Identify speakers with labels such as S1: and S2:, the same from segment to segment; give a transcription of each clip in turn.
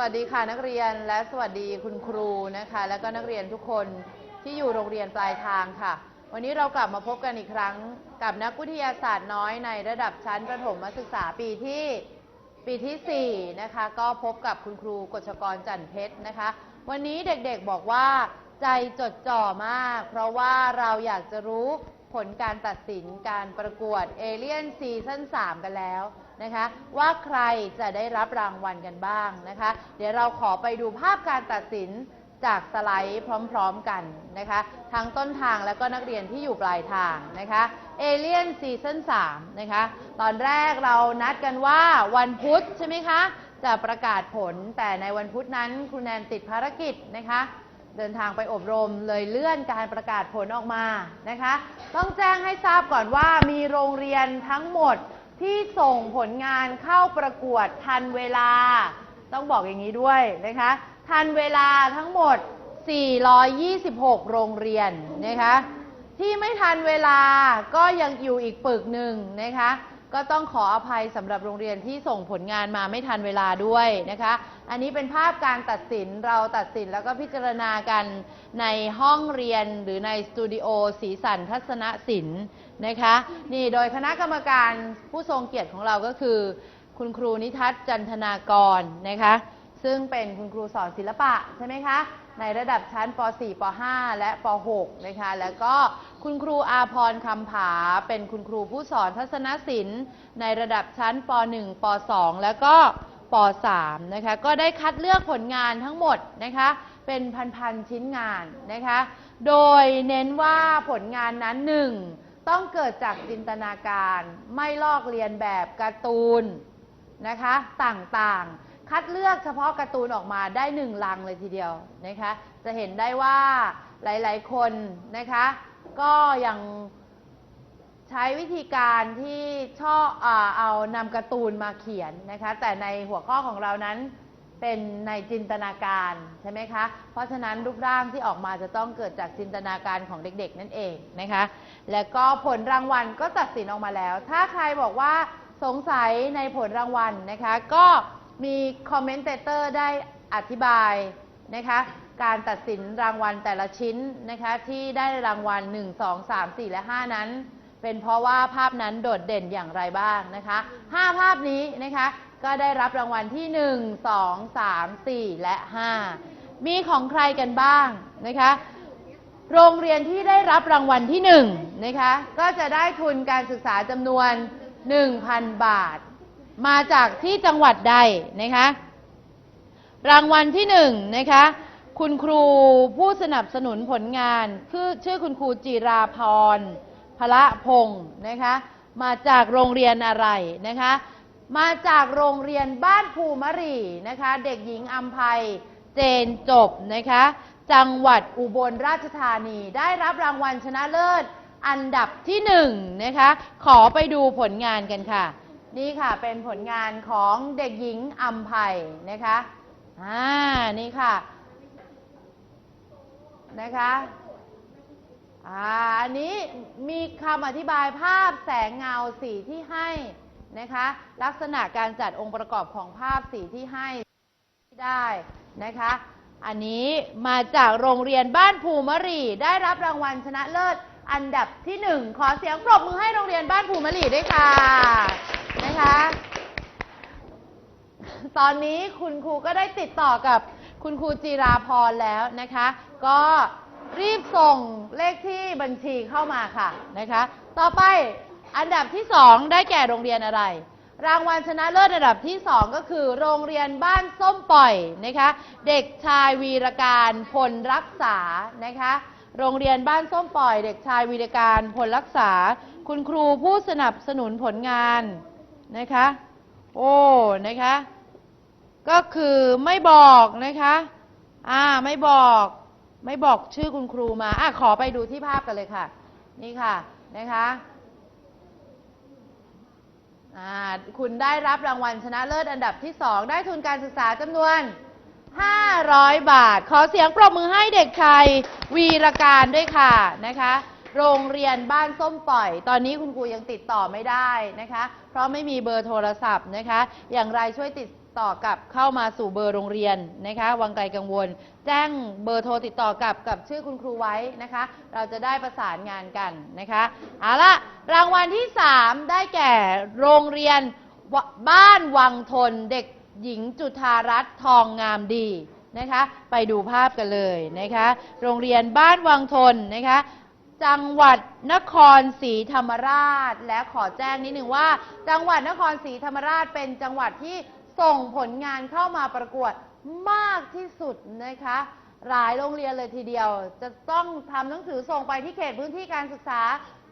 S1: วัสดีค่ะนักเรียนและสวัสดีคุณครูนะคะ แล้วก็นักเรียนทุกคนที่อยู่โรงเรียนปลายทางค่ะ วันนี้เรากลับมาพบกันอีกครั้ง กับนักวิทยาศาสตร์น้อยในระดับชั้นประถมศึกษาปีที่ปีที่4นะคะก็พบกับคุณครูกฤษกรจันเพชรนะคะ วันนี้เด็กๆบอกว่า ใจจดจ่อมาก เพราะว่าเราอยากจะรู้ผลการตัดสินการประกวดเอเลียนซีซั่น3กันแล้ว นะคะ ว่าใครจะได้รับรางวัลกันบ้างนะคะ เดี๋ยวเราขอไปดูภาพการตัดสินจากสไลด์พร้อมๆกันนะคะทั้งต้นทางแล้วก็นักเรียนที่อยู่ปลายทางนะคะเอเลียนซีซั่น3นะคะ ตอนแรกเรานัดกันว่าวันพุธใช่ไหมคะ จะประกาศผลแต่ในวันพุธนั้นครูแนนติดภารกิจนะคะ เดินทางไปอบรมเลยเลื่อนการประกาศผลออกมานะคะ ต้องแจ้งให้ทราบก่อนว่ามีโรงเรียนทั้งหมด ที่ส่งผลงานเข้าประกวดทันเวลา ต้องบอกอย่างนี้ด้วยนะคะ ทันเวลาทั้งหมด 426 โรงเรียนนะคะ ที่ไม่ทันเวลาก็ยังอยู่อีกปึกหนึ่งนะคะ ก็ต้องขออภัยสำหรับโรงเรียนที่ส่งผลงานมาไม่ทันเวลาด้วยนะคะ อันนี้เป็นภาพการตัดสินเราตัดสินแล้วก็พิจารณากันในห้องเรียนหรือในสตูดิโอสีสันทัศนศิลป์นะคะ นี่โดยคณะกรรมการผู้ทรงเกียรติของเราก็คือ คุณครูนิทัศน์จันทนากรนะคะ ซึ่งเป็นคุณครูสอนศิลปะใช่ไหมคะ ในระดับชั้นป .4 ป .5 และป .6 นะคะ แล้วก็คุณครูอาพรคำผา เป็นคุณครูผู้สอนทัศนศิลป์ ในระดับชั้นป .1 ป .2 แล้วก็ป .3 นะคะ ก็ได้คัดเลือกผลงานทั้งหมดนะคะ เป็นพันๆชิ้นงานนะคะ โดยเน้นว่าผลงานนั้นหนึ่งต้องเกิดจากจินตนาการ ไม่ลอกเลียนแบบการ์ตูนนะคะต่างๆ คัดเลือกเฉพาะการ์ตูนออกมาได้หนึ่งลังเลยทีเดียวนะคะ จะเห็นได้ว่าหลาย ๆ คนนะคะ ก็ยังใช้วิธีการที่ชอบเอานำการ์ตูนมาเขียนนะคะ แต่ในหัวข้อของเรานั้นเป็นในจินตนาการใช่ไหมคะ เพราะฉะนั้นรูปร่างที่ออกมาจะต้องเกิดจากจินตนาการของเด็ก ๆ นั่นเองนะคะ แล้วก็ผลรางวัลก็ตัดสินออกมาแล้ว ถ้าใครบอกว่าสงสัยในผลรางวัลนะคะ ก็ มีคอมเมนเตเตอร์ได้อธิบายนะคะการตัดสินรางวัลแต่ละชิ้นนะคะที่ได้รางวัล 1 2 3 4 และ 5 นั้น เป็นเพราะว่าภาพนั้นโดดเด่นอย่างไรบ้างนะคะ 5 ภาพนี้นะคะก็ได้รับรางวัลที่ 1 2 3 4 และ 5 มีของใครกันบ้างนะคะโรงเรียนที่ได้รับรางวัลที่หนึ่งนะคะก็จะได้ทุนการศึกษาจำนวน 1,000 บาท มาจากที่จังหวัดใดนะคะ รางวัลที่หนึ่งนะคะ คุณครูผู้สนับสนุนผลงานคือชื่อคุณครูจิราพรพละพงศ์นะคะ มาจากโรงเรียนอะไรนะคะ มาจากโรงเรียนบ้านภูมรีนะคะ เด็กหญิงอัมภัยเจนจบนะคะ จังหวัดอุบลราชธานีได้รับรางวัลชนะเลิศอันดับที่หนึ่งนะคะ ขอไปดูผลงานกันค่ะ นี่ค่ะเป็นผลงานของเด็กหญิงอัมภัยนะคะอ่านี่ค่ะนะคะอ่าอันนี้มีคำอธิบายภาพแสงเงาสีที่ให้นะคะลักษณะการจัดองค์ประกอบของภาพสีที่ให้ได้นะคะอันนี้มาจากโรงเรียนบ้านภูมะรีได้รับรางวัลชนะเลิศอันดับที่หนึ่งขอเสียงปรบมือให้โรงเรียนบ้านภูมะรีด้วยค่ะ นะคะ ตอนนี้คุณครูก็ได้ติดต่อกับคุณครูจีราพรแล้วนะคะ ก็รีบส่งเลขที่บัญชีเข้ามาค่ะนะคะ ต่อไปอันดับที่สองได้แก่โรงเรียนอะไร รางวัลชนะเลิศอันดับที่สองก็คือ โรงเรียนบ้านส้มปล่อยนะคะ เด็กชายวีรการพลรักษานะคะ โรงเรียนบ้านส้มปล่อย เด็กชายวีรการพลรักษา คุณครูผู้สนับสนุนผลงาน นะคะ โอ้ นะคะ ก็คือไม่บอกนะคะ อ่า ไม่บอก ไม่บอกชื่อคุณครูมา อะ ขอไปดูที่ภาพกันเลยค่ะ นี่ค่ะ นะคะ อ่า คุณได้รับรางวัลชนะเลิศอันดับที่สองได้ทุนการศึกษาจำนวน 500 บาท ขอเสียงปรบมือให้เด็กชายวีรการด้วยค่ะ นะคะ โรงเรียนบ้านส้มปล่อย ตอนนี้คุณครูยังติดต่อไม่ได้นะคะ เพราะไม่มีเบอร์โทรศัพท์นะคะ อย่างไรช่วยติดต่อกลับเข้ามาสู่เบอร์โรงเรียนนะคะ วังไกลกังวล แจ้งเบอร์โทรติดต่อกลับกับชื่อคุณครูไว้นะคะ เราจะได้ประสานงานกันนะคะเอาละรางวัลที่ 3 ได้แก่โรงเรียนบ้านวังทนเด็กหญิงจุธารัตน์ทองงามดีนะคะ ไปดูภาพกันเลยนะคะ โรงเรียนบ้านวังทนนะคะ จังหวัดนครศรีธรรมราช และขอแจ้งนิดหนึ่งว่า จังหวัดนครศรีธรรมราชเป็นจังหวัดที่ส่งผลงานเข้ามาประกวดมากที่สุดนะคะ หลายโรงเรียนเลยทีเดียว จะต้องทำหนังสือส่งไปที่เขตพื้นที่การศึกษา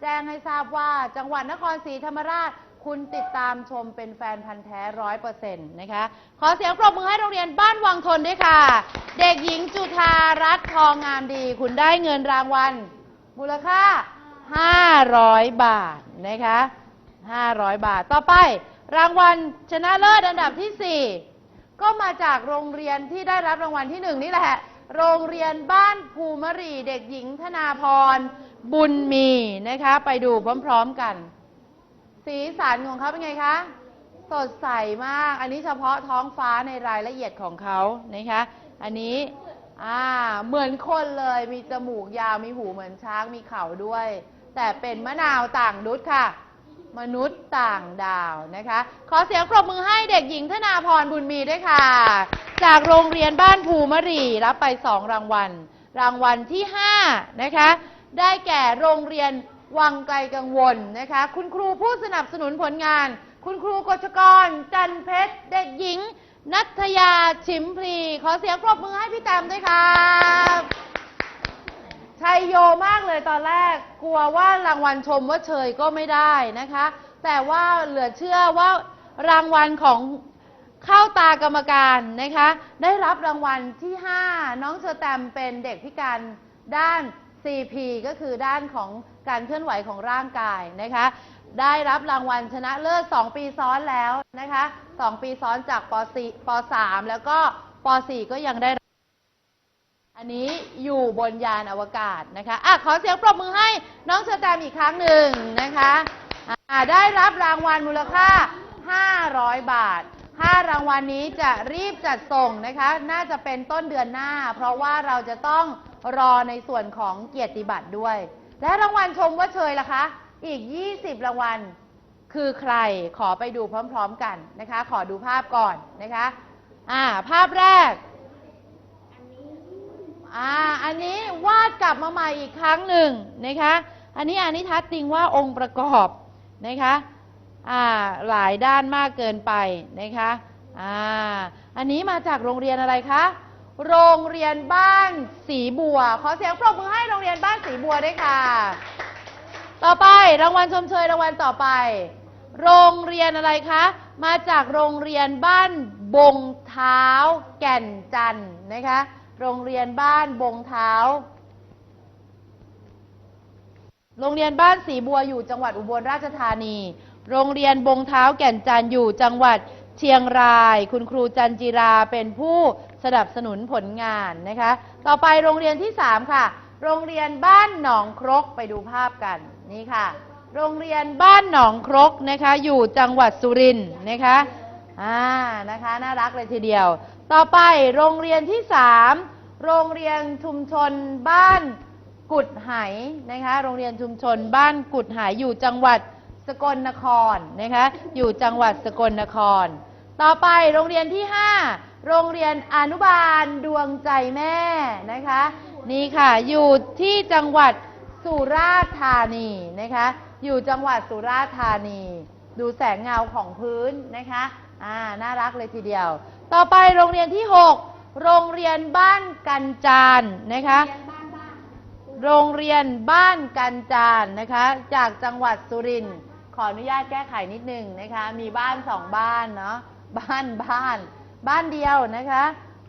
S1: แจ้งให้ทราบว่าจังหวัดนครศรีธรรมราช คุณติดตามชมเป็นแฟนพันธ์แท้ร้อยเปอร์เซ็นต์นะคะ ขอเสียงปรบมือให้โรงเรียนบ้านวังทนด้วยค่ะ เด็กหญิงจุธารัตน์ทองงามดี คุณได้เงินรางวัล มูลค่า 500 บาทนะคะ 500 บาท ต่อไป รางวัลชนะเลิศอันดับที่ 4 ก็มาจากโรงเรียนที่ได้รับรางวัลที่หนึ่งนี่แหละ โรงเรียนบ้านภูมรีเด็กหญิงธนาพร บุญมีนะคะ ไปดูพร้อมๆกัน สีสันของเขาเป็นไงคะ สดใสมาก อันนี้เฉพาะท้องฟ้าในรายละเอียดของเขานะคะ อันนี้ อ่า เหมือนคนเลย มีจมูกยาว มีหูเหมือนช้าง มีเขาด้วย แต่เป็นมะนาวต่างดุดค่ะ มนุษย์ต่างดาวนะคะ ขอเสียงปรบมือให้เด็กหญิงธนาพรบุญมีด้วยค่ะ จากโรงเรียนบ้านภูมรีรับไปสองรางวัล รางวัลที่5นะคะ ได้แก่โรงเรียนวังไกลกังวลนะคะ คุณครูผู้สนับสนุนผลงาน คุณครูกฎกร จันเพชร เด็กหญิง นัทยาชิมพลีขอเสียงปรบมือให้พี่แตมด้วยครับชัยโยมากเลยตอนแรกกลัวว่ารางวัลชมว่าเชยก็ไม่ได้นะคะ แต่ว่าเหลือเชื่อว่ารางวัลของเข้าตากรรมการนะคะ ได้รับรางวัลที่ 5 น้องเชอแตมเป็นเด็กพิการด้าน CP ก็คือด้านของการเคลื่อนไหวของร่างกายนะคะ ได้รับรางวัลชนะเลิศ 2 ปีซ้อนแล้วนะคะ 2 ปีซ้อนจากป .4 ป .3 แล้วก็ป .4 ก็ยังได้ อันนี้อยู่บนยานอวกาศนะคะอะขอเสียงปรบมือให้น้องเชอแตมอีกครั้งหนึ่งนะคะอ่าได้รับรางวัลมูลค่า 500 บาท 5 รางวัลนี้จะรีบจัดส่งนะคะ น่าจะเป็นต้นเดือนหน้า เพราะว่าเราจะต้องรอในส่วนของเกียรติบัตรด้วย และรางวัลชมว่าเชยล่ะคะ อีก 20 รางวัล คือใครขอไปดูพร้อม ๆ กันนะคะ ขอดูภาพก่อนนะคะ อ่า ภาพแรก อ่า อันนี้วาดกลับมาใหม่อีกครั้งหนึ่งนะคะ อันนี้อันนี้ทัดจริงว่าองค์ประกอบนะคะ อ่า หลายด้านมากเกินไปนะคะ อ่า อันนี้มาจากโรงเรียนอะไรคะ โรงเรียนบ้านสีบัว ขอเสียงปรบมือให้โรงเรียนบ้านสีบัวด้วยค่ะ ต่อไปรางวัลชมเชยรางวัลต่อไป โรงเรียนอะไรคะ มาจากโรงเรียนบ้านบงเท้า แก่นจันทน์นะคะ โรงเรียนบ้านบงเท้า โรงเรียนบ้านสีบัวอยู่จังหวัดอุบลราชธานี โรงเรียนบงเท้าแก่นจันทน์อยู่จังหวัดเชียงราย คุณครูจันจิราเป็นผู้สนับสนุนผลงานนะคะ ต่อไปโรงเรียนที่ 3 ค่ะ โรงเรียนบ้านหนองครกไปดูภาพกัน นี่ค่ะ โรงเรียนบ้านหนองครกนะคะอยู่จังหวัดสุรินทร์นะคะอ่านะคะน่ารักเลยทีเดียว ต่อไปโรงเรียนที่3โรงเรียนชุมชนบ้านกุดไหนะคะ โรงเรียนชุมชนบ้านกุดไหอยู่จังหวัดสกลนครนะคะ อยู่จังหวัดสกลนคร ต่อไปโรงเรียนที่ 5 โรงเรียนอนุบาลดวงใจแม่นะคะ นี่ค่ะอยู่ที่จังหวัด สุราษฎร์ธานีนะคะ อยู่จังหวัดสุราษฎร์ธานี ดูแสงเงาของพื้นนะคะอ่าน่ารักเลยทีเดียว ต่อไปโรงเรียนที่ 6 โรงเรียนบ้านกันจานนะคะ โรงเรียนบ้านกันจานนะคะ จากจังหวัดสุรินทร์ขออนุญาตแก้ไขนิดนึงนะคะ มีบ้านสองบ้านเนาะบ้านบ้าน บ้านเดียวนะคะ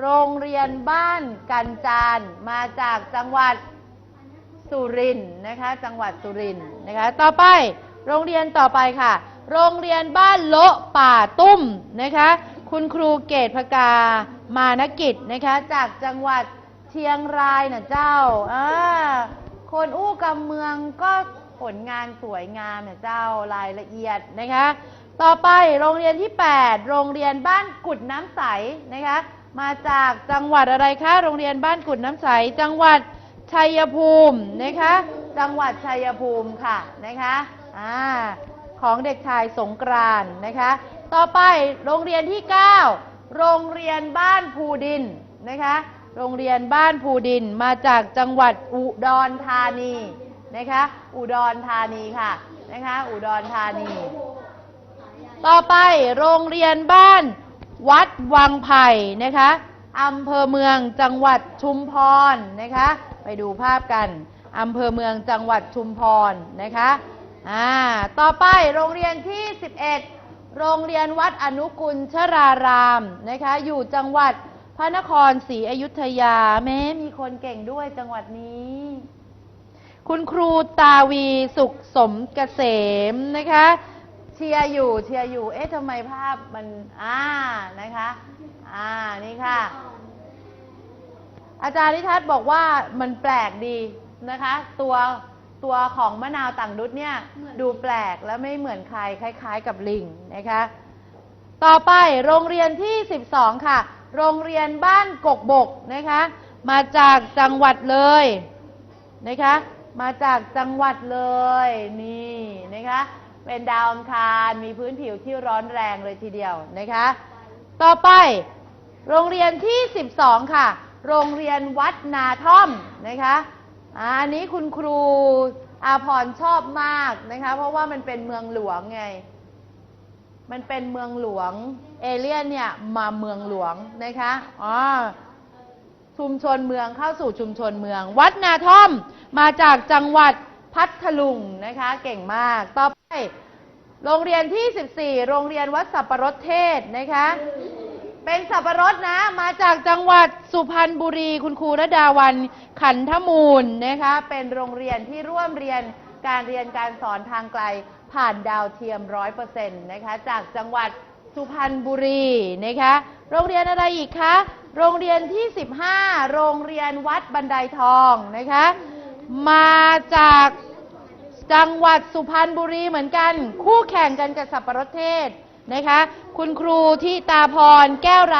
S1: โรงเรียนบ้านกันจานมาจากจังหวัด สุรินทร์นะคะ จังหวัดสุรินทร์นะคะ ต่อไปโรงเรียนต่อไปค่ะ โรงเรียนบ้านโละป่าตุ้มนะคะ คุณครูเกตพกามานกิจนะคะ จากจังหวัดเชียงรายนะเจ้าอ่าคนอู้กำเมืองก็ผลงานสวยงามนะเจ้ารายละเอียดนะคะ ต่อไปโรงเรียนที่ 8 โรงเรียนบ้านกุดน้ำใสนะคะ มาจากจังหวัดอะไรคะ โรงเรียนบ้านกุดน้ำใส จังหวัด ชัยภูมินะคะ จังหวัดชัยภูมิค่ะนะคะอ่าของเด็กชายสงกรานนะคะ ต่อไปโรงเรียนที่ 9 โรงเรียนบ้านภูดินนะคะ โรงเรียนบ้านภูดินมาจากจังหวัดอุดรธานีนะคะ อุดรธานีค่ะนะคะ อุดรธานี ต่อไปโรงเรียนบ้านวัดวังไผ่นะคะอำเภอเมืองจังหวัดชุมพรนะคะ ไปดูภาพกันอำเภอเมืองจังหวัดชุมพรนะคะอ่าต่อไปโรงเรียนที่ 11 โรงเรียนวัดอนุกุลชรารามนะคะอยู่จังหวัดพระนครศรีอยุธยาแม้มีคนเก่งด้วยจังหวัดนี้ คุณครูตาวีสุขสมเกษมนะคะเชียร์อยู่เชียร์อยู่เอ๊ะทำไมภาพมันอ่านะคะอ่านี่ค่ะ อาจารย์นิทัศน์บอกว่ามันแปลกดีนะคะ ตัวตัวของมะนาวต่างดุดเนี่ยดูแปลกและไม่เหมือนใครคล้าย ๆ กับลิงนะคะ ต่อไปโรงเรียนที่ 12 ค่ะ โรงเรียนบ้านกกบกนะคะ มาจากจังหวัดเลยนะคะ มาจากจังหวัดเลยนี่นะคะ เป็นดาวอังคารมีพื้นผิวที่ร้อนแรงเลยทีเดียวนะคะ ต่อไปโรงเรียนที่ 12 ค่ะ โรงเรียนวัดนาท่อมนะคะอันนี้คุณครูอาพรชอบมากนะคะ เพราะว่ามันเป็นเมืองหลวงไง มันเป็นเมืองหลวง เอเลี่ยนเนี่ยมาเมืองหลวงนะคะอ๋อชุมชนเมืองเข้าสู่ชุมชนเมือง วัดนาท่อมมาจากจังหวัดพัทลุงนะคะ เก่งมาก ต่อไป โรงเรียนที่ 14 โรงเรียนวัดสับปะรดเทศนะคะ เป็นสับปะรดนะ มาจากจังหวัดสุพรรณบุรีคุณครูระดาวันขันธมูลนะคะ เป็นโรงเรียนที่ร่วมเรียนการเรียนการสอนทางไกลผ่านดาวเทียมร้อยเปอร์เซ็นต์นะคะจากจังหวัดสุพรรณบุรีนะคะ โรงเรียนอะไรอีกคะ โรงเรียนที่ 15 โรงเรียนวัดบันไดทองนะคะ มาจากจังหวัดสุพรรณบุรีเหมือนกัน คู่แข่งกันกับสับปะรดเทศ นะคะ คุณครูที่ตาพรแก้วรา